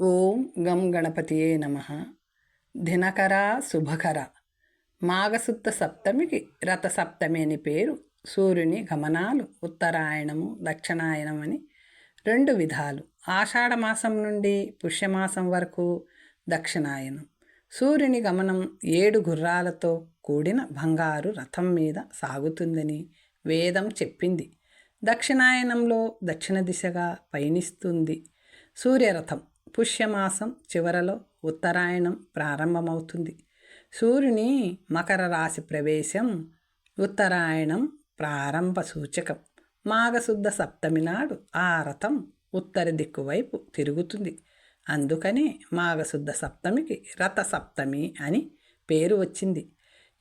ఓం గం గణపతియే నమ. దినకర శుభకర. మాఘశుద్ధ సప్తమికి రథసప్తమి అని పేరు. సూర్యుని గమనాలు ఉత్తరాయణము దక్షిణాయనం అని రెండు విధాలు. ఆషాఢమాసం నుండి పుష్యమాసం వరకు దక్షిణాయనం. సూర్యుని గమనం ఏడు గుర్రాలతో కూడిన బంగారు రథం మీద సాగుతుందని వేదం చెప్పింది. దక్షిణాయనంలో దక్షిణ దిశగా పయనిస్తుంది సూర్యరథం. పుష్యమాసం చివరలో ఉత్తరాయణం ప్రారంభమవుతుంది. సూర్యుని మకర రాశి ప్రవేశం ఉత్తరాయణం ప్రారంభ సూచకం. మాఘశుద్ధ సప్తమి నాడు ఆ రథం ఉత్తర దిక్కు వైపు తిరుగుతుంది. అందుకనే మాఘశుద్ధ సప్తమికి రథ సప్తమి అని పేరు వచ్చింది.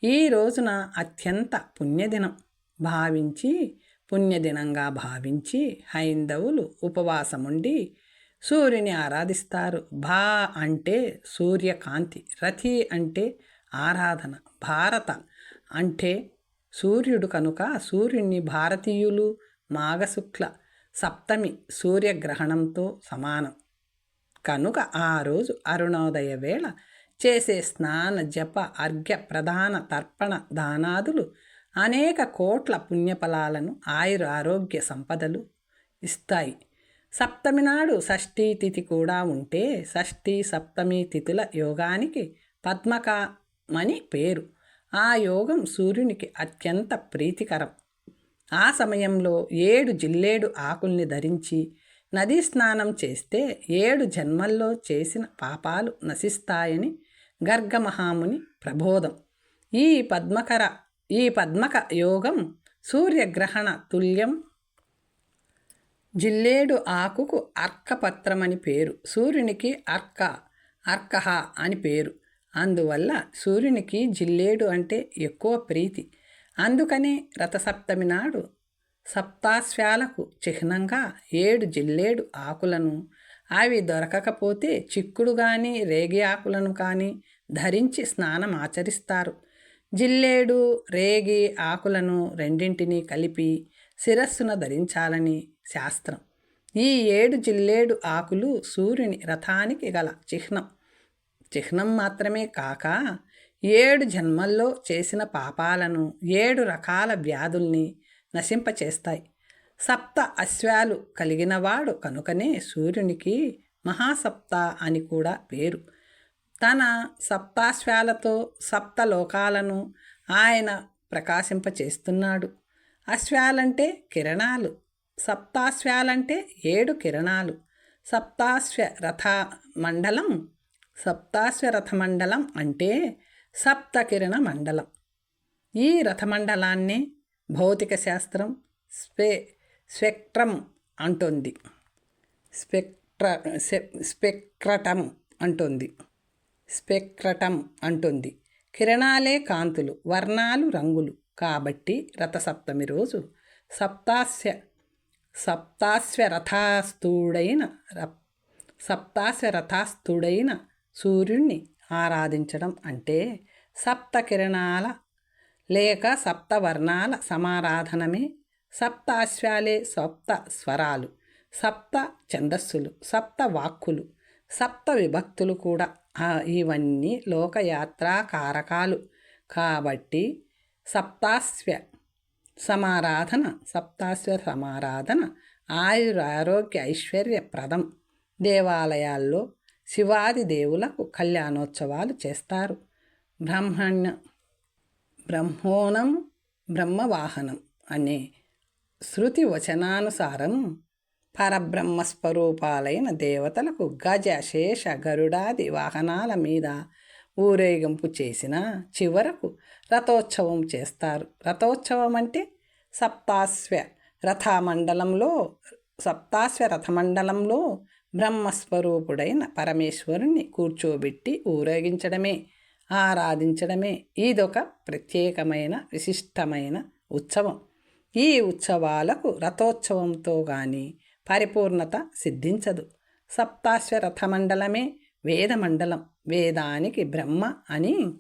ఈ రోజున అత్యంత పుణ్యదినం. భావించి పుణ్యదినంగా భావించి హైందవులు ఉపవాసముండి సూర్యుని ఆరాధిస్తారు. భా అంటే సూర్యకాంతి రథి అంటే ఆరాధన భారత అంటే సూర్యుడు కనుక సూర్యుని భారతీయులు మాఘశుక్ల సప్తమి సూర్యగ్రహణంతో సమానం. కనుక ఆ రోజు అరుణోదయ వేళ చేసే స్నాన జప అర్ఘ్య ప్రధాన తర్పణ దానాదులు అనేక కోట్ల పుణ్యఫలాలను ఆయుర ఆరోగ్య సంపదలు ఇస్తాయి. సప్తమి నాడు షష్ఠీ తిథి కూడా ఉంటే షష్ఠీ సప్తమి తిథుల యోగానికి పద్మకమని పేరు. ఆ యోగం సూర్యునికి అత్యంత ప్రీతికరం. ఆ సమయంలో ఏడు జిల్లేడు ఆకుల్ని ధరించి నదీ స్నానం చేస్తే ఏడు జన్మల్లో చేసిన పాపాలు నశిస్తాయని గర్గమహాముని ప్రబోధం. ఈ పద్మకర ఈ పద్మక యోగం సూర్యగ్రహణ తుల్యం జిల్లేడు ఆకుకు అర్కపత్రమని పేరు. సూర్యునికి అర్క అర్కహ అని పేరు. అందువల్ల సూర్యునికి జిల్లేడు అంటే ఎక్కువ ప్రీతి. అందుకనే రథసప్తమి నాడు సప్తాశ్వాలకు చిహ్నంగా ఏడు జిల్లేడు ఆకులను అవి దొరకకపోతే చిక్కుడు కానీ రేగి ఆకులను కానీ ధరించి స్నానం ఆచరిస్తారు. జిల్లేడు రేగి ఆకులను రెండింటినీ కలిపి శిరస్సున ధరించాలని శాస్త్రం. ఈ ఏడు జిల్లేడు ఆకులు సూర్యుని రథానికి గల చిహ్నం. చిహ్నం మాత్రమే కాక ఏడు జన్మల్లో చేసిన పాపాలను ఏడు రకాల వ్యాధుల్ని నశింపచేస్తాయి. సప్త అశ్వాలు కలిగినవాడు కనుకనే సూర్యునికి మహాసప్త అని కూడా పేరు. తన సప్తాశ్వాలతో సప్త లోకాలను ఆయన ప్రకాశింపచేస్తున్నాడు. అశ్వాలంటే కిరణాలు సప్తాశ్వాలంటే ఏడు కిరణాలు సప్తాశ్వ రథ మండలం సప్తాశ్వ రథ మండలం అంటే సప్తకిరణ మండలం ఈ రథమండలాన్ని భౌతిక శాస్త్రం స్పె స్పెక్ట్రమ్ అంటుంది. స్పెక్ట్ర స్పెక్రటం అంటుంది. స్పెక్రటం అంటుంది. కిరణాలే కాంతులు వర్ణాలు రంగులు. కాబట్టి రథసప్తమి రోజు సప్తాస్య సప్తాస్య రథాస్థుడైన సప్తాస్య రథాస్థుడైన సూర్యుణ్ణి ఆరాధించడం అంటే సప్త కిరణాల లేక సప్తవర్ణాల సమారాధనమే సప్తాశ్వాలే సప్త స్వరాలు సప్త ఛందస్సులు సప్త వాక్కులు సప్త విభక్తులు కూడా. ఇవన్నీ లోకయాత్రా కారకాలు కాబట్టి సప్తాస్వ సమారాధన సప్తాశ్వ సమారాధన ఆయుర ఆరోగ్య ఐశ్వర్యప్రదం దేవాలయాల్లో శివాది దేవులకు కళ్యాణోత్సవాలు చేస్తారు. బ్రహ్మణ్య బ్రహ్మోణం బ్రహ్మవాహనం అనే శృతి వచనానుసారం పరబ్రహ్మస్వరూపాలైన దేవతలకు గజ శేష గరుడాది వాహనాల మీద ఊరేగింపు చేసిన చివరకు రథోత్సవం చేస్తారు. రథోత్సవం అంటే సప్తాశ్వ రథమండలంలో సప్తాశ్వ రథమండలంలో బ్రహ్మస్వరూపుడైన పరమేశ్వరుణ్ణి కూర్చోబెట్టి ఊరేగించడమే ఆరాధించడమే. ఇదొక ప్రత్యేకమైన విశిష్టమైన ఉత్సవం. ఈ ఉత్సవాలకు రథోత్సవంతో కానీ పరిపూర్ణత సిద్ధించదు. సప్తాశ్వ రథమండలమే వేదమండలం. వేదానికి బ్రహ్మ అని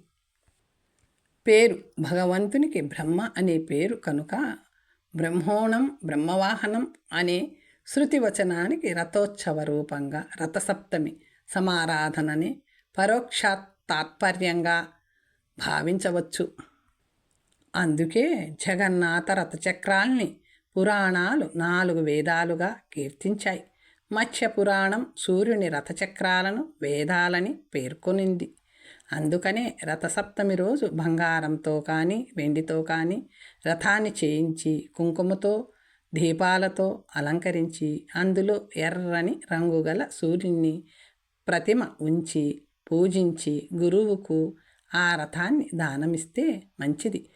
పేరు. భగవంతునికి బ్రహ్మ అనే పేరు కనుక బ్రహ్మోణం బ్రహ్మవాహనం అనే శృతివచనానికి రథోత్సవ రూపంగా రథసప్తమి సమారాధనని పరోక్ష తాత్పర్యంగా భావించవచ్చు. అందుకే జగన్నాథ రథచక్రాల్ని పురాణాలు నాలుగు వేదాలుగా కీర్తించాయి. మత్స్య పురాణం సూర్యుని రథచక్రాలను వేదాలని పేర్కొనింది. అందుకనే రథసప్తమి రోజు బంగారంతో కానీ వెండితో కానీ రథాన్ని చేయించి కుంకుమతో దీపాలతో అలంకరించి అందులో ఎర్రని రంగుగల సూర్యుని ప్రతిమ ఉంచి పూజించి గురువుకు ఆ రథాన్ని దానమిస్తే మంచిది.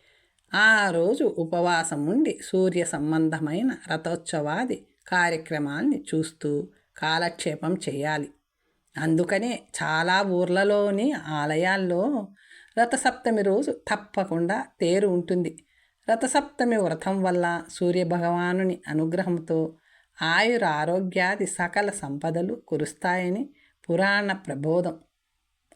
ఆ రోజు ఉపవాసం ఉండి సూర్య సంబంధమైన రథోత్సవాది కార్యక్రమాన్ని చూస్తూ కాలక్షేపం చేయాలి. అందుకనే చాలా ఊర్లలోని ఆలయాల్లో రథసప్తమి రోజు తప్పకుండా తేరు ఉంటుంది. రథసప్తమి వ్రతం వల్ల సూర్యభగవానుని అనుగ్రహంతో ఆయుర ఆరోగ్యాది సకల సంపదలు కురుస్తాయని పురాణ ప్రబోధం.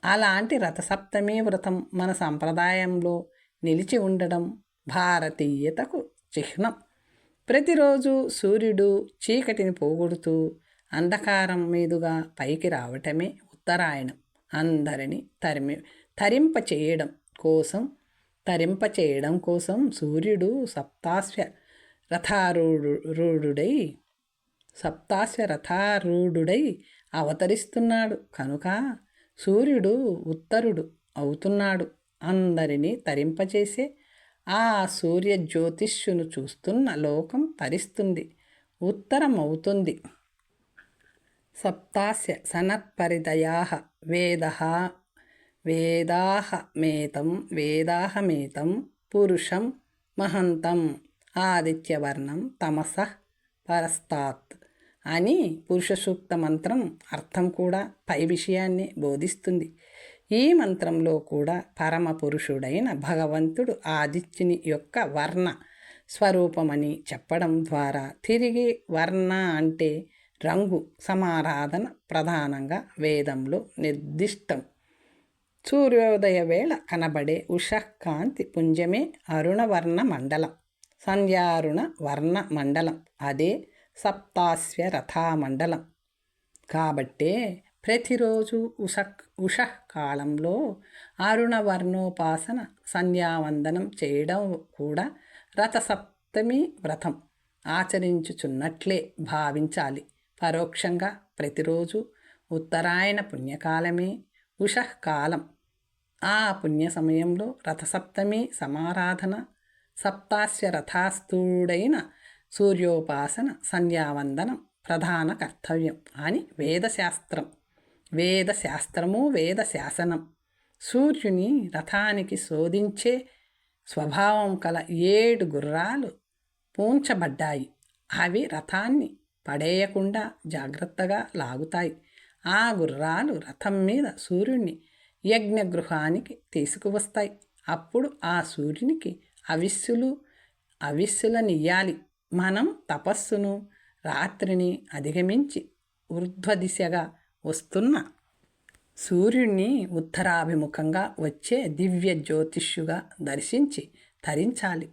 అలాంటి రథసప్తమి వ్రతం మన సంప్రదాయంలో నిలిచి ఉండడం భారతీయతకు చిహ్నం. ప్రతిరోజు సూర్యుడు చీకటిని పోగొడుతూ అంధకారం మీదుగా పైకి రావటమే ఉత్తరాయణం. అందరినీ తరిమి తరింప చేయడం కోసం తరింప చేయడం కోసం సూర్యుడు సప్తాశ్వ రథారూఢుడై సప్తాశ్వ రథారూఢుడై అవతరిస్తున్నాడు. కనుక సూర్యుడు ఉత్తరుడు అవుతున్నాడు. అందరినీ తరింపచేసే ఆ సూర్య జ్యోతిష్యును చూస్తున్న లోకం తరిస్తుంది ఉత్తరమవుతుంది. సప్తాస్య సనత్పరిదయా వేద వేదాహమేతం వేదాహమేతం పురుషం మహంతం ఆదిత్యవర్ణం తమస పరస్తాత్ అని పురుష సూక్త మంత్రం అర్థం కూడా పై విషయాన్ని బోధిస్తుంది. ఈ మంత్రంలో కూడా పరమ పురుషుడైన భగవంతుడు ఆదిత్యుని యొక్క వర్ణ స్వరూపమని చెప్పడం ద్వారా తిరిగి వర్ణ అంటే రంగు సమారాధన ప్రధానంగా వేదంలో నిర్దిష్టం. సూర్యోదయ వేళ కనబడే ఉషకాంతి పుంజమే అరుణవర్ణ మండలం. సంధ్యారుణ వర్ణ మండలం. అదే సప్తాస్య రథామండలం కాబట్టే ప్రతిరోజు ఉషక్ ఉషకాలంలో అరుణవర్ణోపాసన సంధ్యావందనం చేయడం కూడా రథసప్తమి వ్రతం ఆచరించుచున్నట్లే భావించాలి. పరోక్షంగా ప్రతిరోజు ఉత్తరాయణ పుణ్యకాలమే ఉషకాలం. ఆ పుణ్య సమయంలో రథసప్తమి సమారాధన సప్తాస్య రథాస్థూడైన సూర్యోపాసన సంధ్యావందనం ప్రధాన కర్తవ్యం అని వేదశాస్త్రం వేద శాస్త్రము వేద శాసనం. సూర్యుని రథానికి శోధించే స్వభావం కల ఏడు గుర్రాలు పూంచబడ్డాయి. అవి రథాన్ని పడేయకుండా జాగ్రత్తగా లాగుతాయి. ఆ గుర్రాలు రథం మీద సూర్యుని యజ్ఞగృహానికి తీసుకువస్తాయి. అప్పుడు ఆ సూర్యునికి అవిస్సులు అవిస్సులనియ్యాలి మనం తపస్సును రాత్రిని అధిగమించి ఊర్ధ్వదిశగా వస్తున్న సూర్యుణ్ణి ఉత్తరాభిముఖంగా వచ్చే దివ్య జ్యోతిష్యుగా దర్శించి ధరించాలి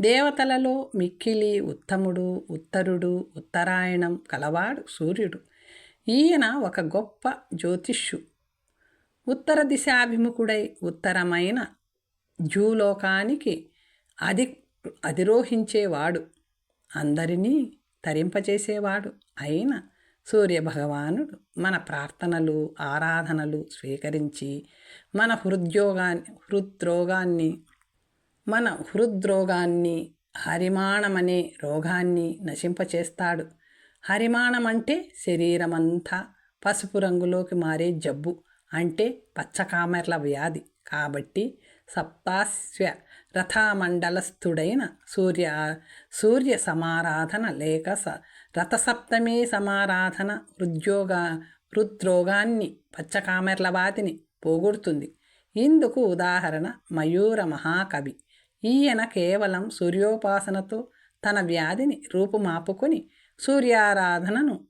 దేవతలలో మిక్కిలి ఉత్తముడు ఉత్తరుడు ఉత్తరాయణం కలవాడు సూర్యుడు. ఈయన ఒక గొప్ప జ్యోతిష్యు. ఉత్తర దిశాభిముఖుడై ఉత్తరమైన జూలోకానికి అధి అధిరోహించేవాడు. అందరినీ తరింపచేసేవాడు అయిన సూర్యభగవానుడు మన ప్రార్థనలు ఆరాధనలు స్వీకరించి మన హృద్యోగాన్ని హృద్రోగాన్ని మన హృద్రోగాన్ని హరిమాణమనే రోగాన్ని నశింపచేస్తాడు. హరిమాణం అంటే శరీరమంతా పసుపు రంగులోకి మారే జబ్బు అంటే పచ్చకామెర్ల వ్యాధి. కాబట్టి సప్తాస్య రథామండలస్థుడైన సూర్య సూర్య సమారాధన లేక స రథసప్తమి సమారాధన హృద్యోగ హృద్రోగాన్ని పచ్చకామెర్ల వాతిని పోగొడుతుంది ఇందుకు ఉదాహరణ మయూర మహాకవి ఈయన కేవలం సూర్యోపాసనతో తన వ్యాధిని రూపుమాపుకొని సూర్యారాధనను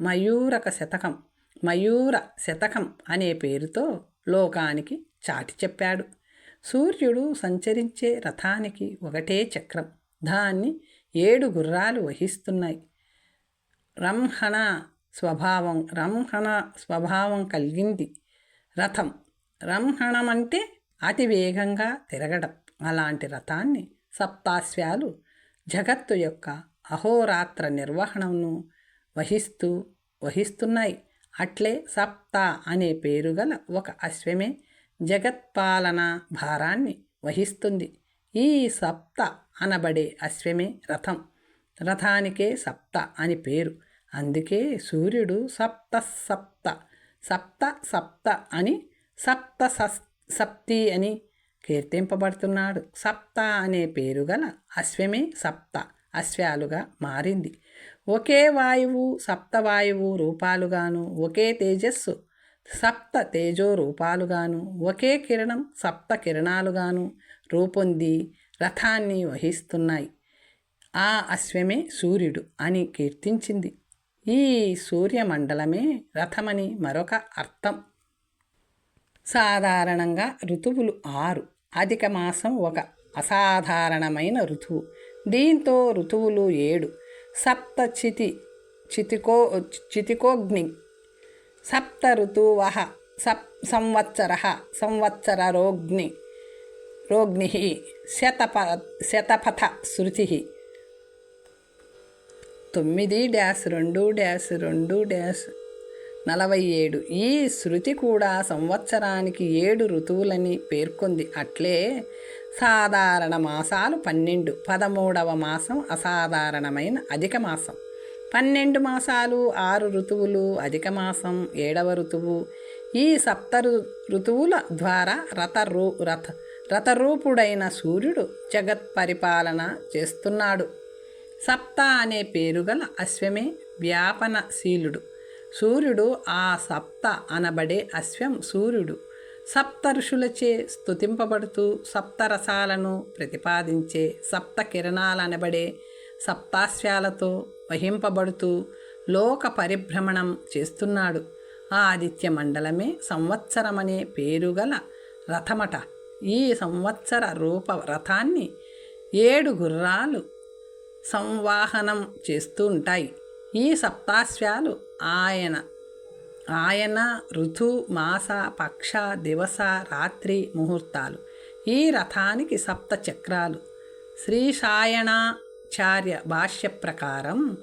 మయూరక శతకం మయూర శతకం అనే పేరుతో లోకానికి చాటి చెప్పాడు. సూర్యుడు సంచరించే రథానికి ఒకటే చక్రం. దాన్ని ఏడు గుర్రాలు వహిస్తున్నాయి. రంహణ స్వభావం రంహణ స్వభావం కలిగింది. రథం రంహణం అంటే అతి వేగంగా తిరగడం. అలాంటి రథాన్ని సప్తాశ్వాలు జగత్తు యొక్క అహోరాత్ర నిర్వహణను వహిస్తూ వహిస్తున్నాయి. అట్లే సప్త అనే పేరు గల ఒక అశ్వమే జగత్పాలన భారాన్ని వహిస్తుంది. ఈ సప్త అనబడే అశ్వమే రథం. రథానికే సప్త అని పేరు. అందుకే సూర్యుడు సప్త సప్త సప్త సప్త అని సప్త సప్తి అని కీర్తింపబడుతున్నాడు. సప్త అనే పేరు గల అశ్వమే సప్త అశ్వాలుగా మారింది. ఒకే వాయువు సప్తవాయువు రూపాలుగాను ఒకే తేజస్సు సప్త తేజో రూపాలుగాను ఒకే కిరణం సప్త కిరణాలుగాను రూపొంది రథాన్ని వహిస్తున్నాయి. ఆ అశ్వమే సూర్యుడు అని కీర్తించింది. ఈ సూర్యమండలమే రథమని మరొక అర్థం. సాధారణంగా ఋతువులు ఆరు. అధిక మాసం ఒక అసాధారణమైన ఋతువు. దీంతో ఋతువులు ఏడు. సప్త చితి చితికో చితికోగ్ని. సప్త ఋతువ సప్ సంవత్సర సంవత్సరరోగ్ని రోగ్ని శతప శతపథ శృతి. తొమ్మిది డ్యాస్ రెండు డ్యాస్ రెండు డ్యాస్ నలభై ఏడు. ఈ శృతి కూడా సంవత్సరానికి ఏడు ఋతువులని పేర్కొంది. అట్లే సాధారణ మాసాలు పన్నెండు. పదమూడవ మాసం అసాధారణమైన అధిక మాసం. పన్నెండు మాసాలు ఆరు ఋతువులు అధిక మాసం ఏడవ ఋతువు. ఈ సప్త ఋతువుల ద్వారా రథ రూ రథ రథరూపుడైన సూర్యుడు జగత్ పరిపాలన చేస్తున్నాడు. సప్త అనే పేరుగల అశ్వమే వ్యాపనశీలుడు. సూర్యుడు ఆ సప్త అనబడే అశ్వం సూర్యుడు. సప్త ఋషులచే స్తుతింపబడుతూ సప్తరసాలను ప్రతిపాదించే సప్త కిరణాలు అనబడే సప్తాశ్వాలతో వహింపబడుతూ లోక పరిభ్రమణం చేస్తున్నాడు. ఆ ఆదిత్య మండలమే సంవత్సరమనే పేరుగల రథమట. ఈ సంవత్సర రూప రథాన్ని ఏడు గుర్రాలు సంవాహనం చేస్తూ ఉంటాయి. ఈ సప్తాశ్వాలు ఆయన ఆయన ఋతు మాస పక్ష దివస రాత్రి ముహూర్తాలు. ఈ రథానికి సప్త చక్రాలు. శ్రీశాయణాచార్య భాష్య ప్రకారం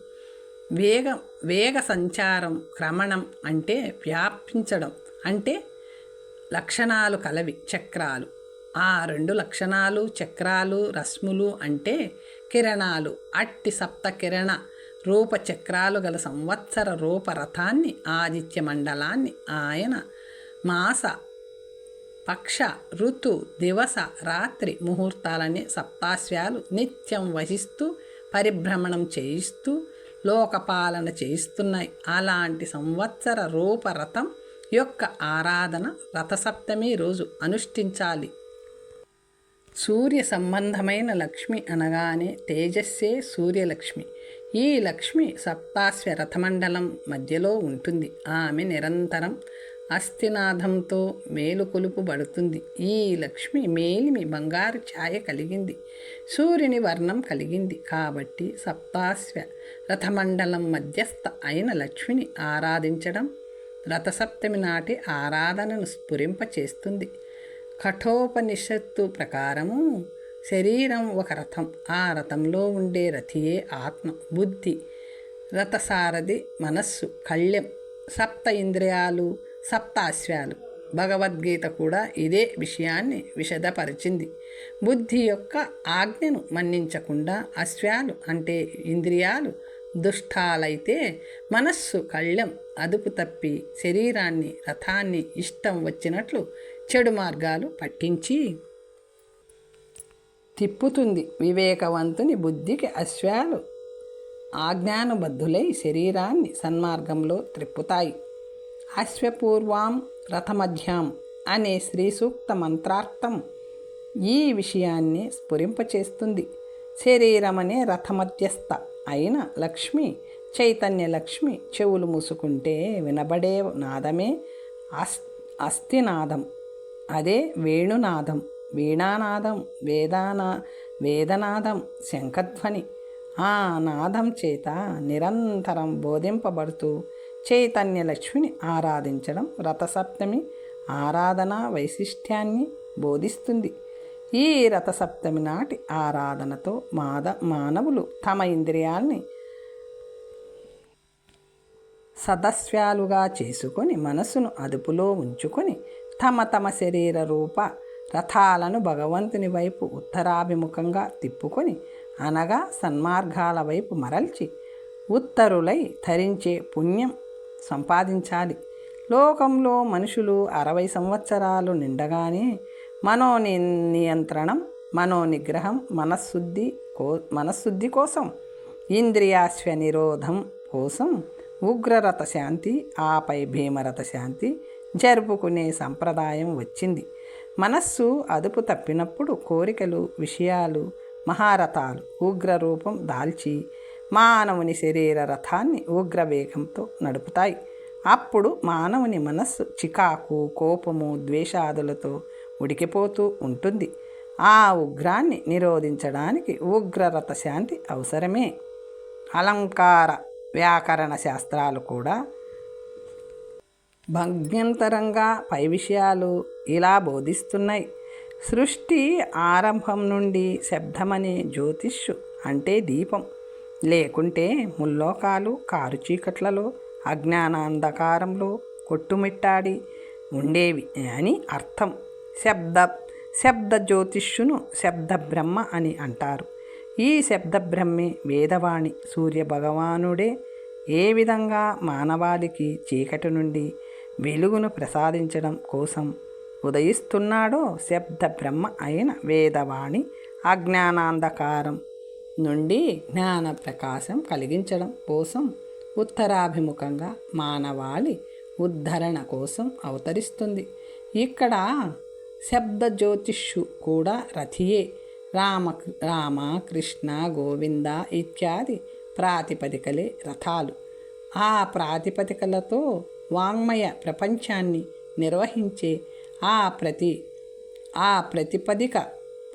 వేగ వేగ సంచారం క్రమణం అంటే వ్యాపించడం అంటే లక్షణాలు కలవి చక్రాలు. ఆ రెండు లక్షణాలు చక్రాలు రశ్ములు అంటే కిరణాలు. అట్టి సప్త కిరణ రూపచక్రాలు గల సంవత్సర రూపరథాన్ని ఆదిత్య మండలాన్ని ఆయన మాస పక్ష ఋతు దివస రాత్రి ముహూర్తాలని సప్తాశ్వాలు నిత్యం వహిస్తూ పరిభ్రమణం చేయిస్తూ లోకపాలన చేయిస్తున్నాయి. అలాంటి సంవత్సర రూపరథం యొక్క ఆరాధన రథసప్తమి రోజు అనుష్ఠించాలి. సూర్య సంబంధమైన లక్ష్మి అనగానే తేజస్సే సూర్యలక్ష్మి. ఈ లక్ష్మి సప్తాశ్వ రథమండలం మధ్యలో ఉంటుంది. ఆమె నిరంతరం అస్థినాథంతో మేలుకొలుపుబడుతుంది ఈ లక్ష్మి మేలిమి బంగారు ఛాయ కలిగింది. సూర్యుని వర్ణం కలిగింది. కాబట్టి సప్తాశ్వ రథమండలం మధ్యస్థ అయిన లక్ష్మిని ఆరాధించడం రథసప్తమి నాటి ఆరాధనను స్ఫురింపచేస్తుంది. కఠోపనిషత్తు ప్రకారము శరీరం ఒక రథం. ఆ రథంలో ఉండే రథియే ఆత్మ. బుద్ధి రథసారథి మనస్సు కళ్యం సప్త ఇంద్రియాలు సప్త అశ్వాలు భగవద్గీత కూడా ఇదే విషయాన్ని విశదపరిచింది. బుద్ధి యొక్క ఆజ్ఞను మన్నించకుండా అశ్వాలు అంటే ఇంద్రియాలు దుష్టాలైతే మనస్సు కళ్ళెం అదుపు తప్పి శరీరాన్ని రథాన్ని ఇష్టం వచ్చినట్లు చెడు మార్గాలు పట్టించి తిప్పుతుంది వివేకవంతుని బుద్ధికి అశ్వాలు. ఆజ్ఞానుబద్ధులై శరీరాన్ని సన్మార్గంలో త్రిప్పుతాయి. అశ్వపూర్వాం రథమధ్యాం అనే శ్రీ సూక్త మంత్రార్థం ఈ విషయాన్ని స్ఫురింపచేస్తుంది. శరీరమనే రథమధ్యస్థ అయిన లక్ష్మి చైతన్య లక్ష్మి చెవులు మూసుకుంటే వినబడే నాదమే అస్ అస్థినాదం. అదే వేణునాదం. వీణానాదం వేదానా వేదనాదం శంఖధ్వని. ఆ నాదం చేత నిరంతరం బోధింపబడుతూ చైతన్యలక్ష్మిని ఆరాధించడం రథసప్తమి ఆరాధన వైశిష్ట్యాన్ని బోధిస్తుంది. ఈ రథసప్తమి నాటి ఆరాధనతో మాద మానవులు తమ ఇంద్రియాల్ని సదస్యాలుగా చేసుకొని మనసును అదుపులో ఉంచుకొని తమ తమ శరీర రూప రథాలను భగవంతుని వైపు ఉత్తరాభిముఖంగా తిప్పుకొని అనగా సన్మార్గాల వైపు మరల్చి ఉత్తరులై ధరించే పుణ్యం సంపాదించాలి. లోకంలో మనుషులు అరవై సంవత్సరాలు నిండగానే మనో నియంత్రణం మనో నిగ్రహం మనశుద్ధి కో మనశుద్ధి కోసం ఇంద్రియాశ్వ నిరోధం కోసం ఉగ్రరథ శాంతి ఆపై భీమరథ శాంతి జరుపుకునే సంప్రదాయం వచ్చింది. మనస్సు అదుపు తప్పినప్పుడు కోరికలు విషయాలు మహారథాలు ఉగ్రరూపం దాల్చి మానవుని శరీర రథాన్ని ఉగ్రవేగంతో నడుపుతాయి. అప్పుడు మానవుని మనస్సు చికాకు కోపము ద్వేషాదులతో ఉడికిపోతూ ఉంటుంది. ఆ ఉగ్రాన్ని నిరోధించడానికి ఉగ్రరథ శాంతి అవసరమే. అలంకార వ్యాకరణ శాస్త్రాలు కూడా భగ్యంతరంగా పై విషయాలు ఇలా బోధిస్తున్నాయి. సృష్టి ఆరంభం నుండి శబ్దమనే జ్యోతిష్యు అంటే దీపం. లేకుంటే ముల్లోకాలు కారు చీకట్లలో అజ్ఞానాంధకారంలో కొట్టుమిట్టాడి ఉండేవి అని అర్థం. శబ్ద శబ్ద జ్యోతిష్యును శబ్ద బ్రహ్మ అని అంటారు. ఈ శబ్ద బ్రహ్మే వేదవాణి సూర్య భగవానుడే ఏ విధంగా మానవాళికి చీకటి నుండి వెలుగును ప్రసాదించడం కోసం ఉదయిస్తున్నాడో శబ్ద బ్రహ్మ అయిన వేదవాణి అజ్ఞానాంధకారం నుండి జ్ఞాన ప్రకాశం కలిగించడం కోసం ఉత్తరాభిముఖంగా మానవాళి ఉద్ధరణ కోసం అవతరిస్తుంది. ఇక్కడ శబ్ద జ్యోతిష్యు కూడా రథియే. రామ రామ కృష్ణ గోవింద ఇత్యాది ప్రాతిపదికలే రథాలు. ఆ ప్రాతిపదికలతో వాంగ్మయ ప్రపంచాన్ని నిర్వహించే ఆ ప్రతి ఆ ప్రతిపదిక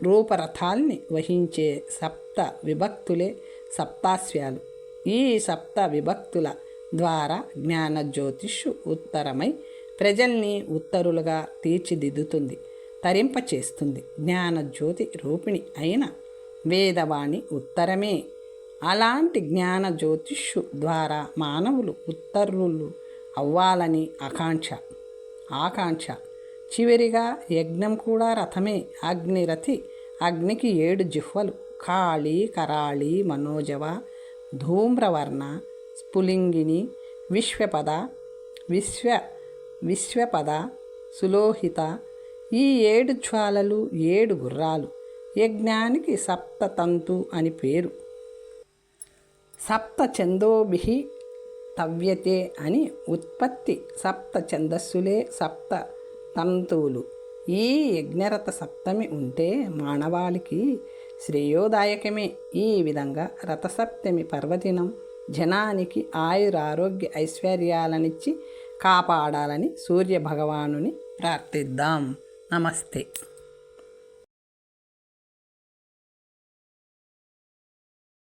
రూపరథాల్ని వహించే సప్త విభక్తులే సప్తాస్యాలు ఈ సప్త విభక్తుల ద్వారా జ్ఞాన జ్యోతిష్యు ఉత్తరమై ప్రజల్ని ఉత్తరులుగా తీర్చిదిద్దుతుంది తరింపచేస్తుంది. జ్ఞానజ్యోతి రూపిణి అయిన వేదవాణి ఉత్తరమే. అలాంటి జ్ఞాన జ్యోతిష్షు ద్వారా మానవులు ఉత్తర్వులు అవ్వాలని ఆకాంక్ష. ఆకాంక్ష. చివరిగా యజ్ఞం కూడా రథమే. అగ్నిరథి. అగ్నికి ఏడు జిహ్వలు. కాళి కరాళి మనోజవ ధూమ్రవర్ణ స్ఫులింగిని విశ్వపద విశ్వ విశ్వపద సులోహిత. ఈ ఏడు జ్వాలలు ఏడు గుర్రాలు. యజ్ఞానికి సప్తతంతు అని పేరు. సప్త చందోభి తవ్యతే అని ఉత్పత్తి సప్త ఛందస్సులే సప్త తంతువులు. ఈ యజ్ఞరథ సప్తమి ఉంటే మానవాళికి శ్రేయోదాయకమే. ఈ విధంగా రథసప్తమి పర్వదినం జనానికి ఆయురారోగ్య ఐశ్వర్యాలనిచ్చి కాపాడాలని సూర్య భగవానుని ప్రార్థిద్దాం. నమస్తే.